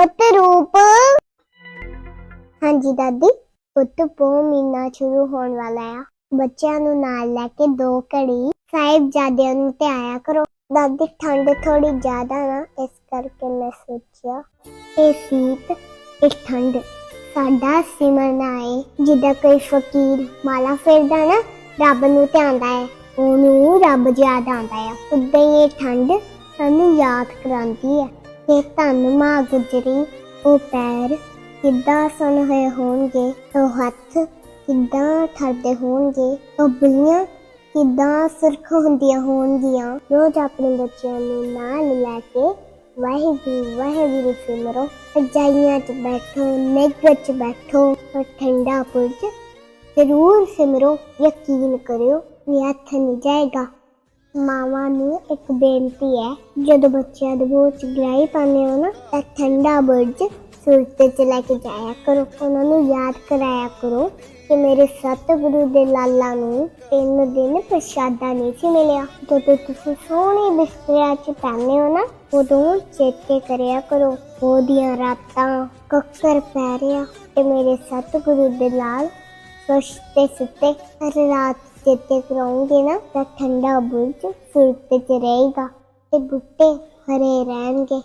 ਪੁੱਤ ਰੂਪ। ਹਾਂਜੀ ਦਾਦੀ, ਪੁੱਤ ਪੋ ਮਹੀਨਾ ਸ਼ੁਰੂ ਹੋਣ ਵਾਲਾ ਆ। ਬੱਚਿਆਂ ਨੂੰ ਨਾਲ ਲੈ ਕੇ ਦੋ ਘੜੀ ਸਾਹਿਬਜ਼ਾਦਿਆਂ ਨੂੰ ਤੇ ਆਇਆ ਕਰੋ। ਦਾਦੀ, ਠੰਡ ਥੋੜੀ ਜ਼ਿਆਦਾ ਨਾ, ਇਸ ਕਰਕੇ ਮੈਂ ਸੋਚਿਆ, ਇਹ ਸੀਤ, ਇਹ ਠੰਡ, ਸਾਡਾ ਸਿਮਰਨ ਆਏ। ਜਿੱਦਾਂ ਕੋਈ ਫਕੀਰ ਮਾਲਾ ਫੇਰਦਾ ਨਾ, ਰੱਬ ਨੂੰ ਧਿਆਉਂਦਾ ਹੈ। ਉਹਨੂੰ ਰੱਬ ਯਾਦ ਆਉਂਦਾ ਹੈ ਉਦਾਂ ਹੀ ਇਹ ਠੰਡ ਸਾਨੂੰ ਯਾਦ ਕਰਾਉਂਦੀ ਹੈ। ਕਿ ਧੰਨ ਮਾਂ ਗੁਜਰੀ, ਉਹ ਪੈਰ ਕਿੱਦਾਂ ਸੁਣ ਹੋਏ ਹੋਣਗੇ, ਉਹ ਹੱਥ ਕਿੱਦਾਂ ਠਰਦੇ ਹੋਣਗੇ, ਉਹ ਬੁੱਲੀਆਂ ਕਿੱਦਾਂ ਸੁਰਖ ਹੁੰਦੀਆਂ ਹੋਣਗੀਆਂ। ਰੋਜ਼ ਆਪਣੇ ਬੱਚਿਆਂ ਨੂੰ ਨਾਲ ਲੈ ਕੇ ਵਾਹਿਗੁਰੂ ਵਾਹਿਗੁਰੂ ਸਿਮਰੋ ਅਜਾਈਆਂ 'ਚ ਬੈਠੋ ਨਿੱਘ 'ਚ ਬੈਠੋ, ਔਰ ਠੰਡਾ ਪੁਰਜ ਜ਼ਰੂਰ ਸਿਮਰੋ, ਯਕੀਨ ਕਰਿਓ ਵੀ ਹੱਥ ਨਹੀਂ ਜਾਏਗਾ। ਮਾਵਾਂ ਨੂੰ ਇੱਕ ਬੇਨਤੀ ਹੈ, ਜਦੋਂ ਬੱਚਿਆਂ ਦੇ ਮੂੰਹ 'ਚ ਗਲਾਈ ਪਾਉਂਦੇ ਹੋ ਨਾ, ਤਾਂ ਠੰਡਾ ਬੁਰਜ ਸੁਰਤ 'ਚ ਲੈ ਕੇ ਜਾਇਆ ਕਰੋ। ਉਹਨਾਂ ਨੂੰ ਯਾਦ ਕਰਾਇਆ ਕਰੋ ਕਿ ਮੇਰੇ ਸਤਿਗੁਰੂ ਦੇ ਲਾਲਾ ਨੂੰ ਤਿੰਨ ਦਿਨ ਪ੍ਰਸ਼ਾਦਾ ਨਹੀਂ ਸੀ ਮਿਲਿਆ। ਜਦੋਂ ਤੁਸੀਂ ਸੋਹਣੇ ਬਿਸਤਰਿਆਂ 'ਚ ਪੈਂਦੇ ਹੋ ਨਾ, ਉਦੋਂ ਚੇਤੇ ਕਰਿਆ ਕਰੋ, ਉਹਦੀਆਂ ਰਾਤਾਂ ਕੱਕਰ ਪੈ ਰਿਆ ਤੇ ਮੇਰੇ ਸਤਿਗੁਰੂ ਦੇ ਲਾਲ ਸੋਚਤੇ ਸੁੱਤੇ, ਰਾਤ ਚੇਤੇ ਕਰਾਉਂਗੇ ਨਾ ਤਾਂ ਠੰਡਾ ਬੁਰਜ ਸੁਰਤ 'ਚ ਰਹੇਗਾ ਤੇ ਬੁੱਟੇ ਹਰੇ ਰਹਿਣਗੇ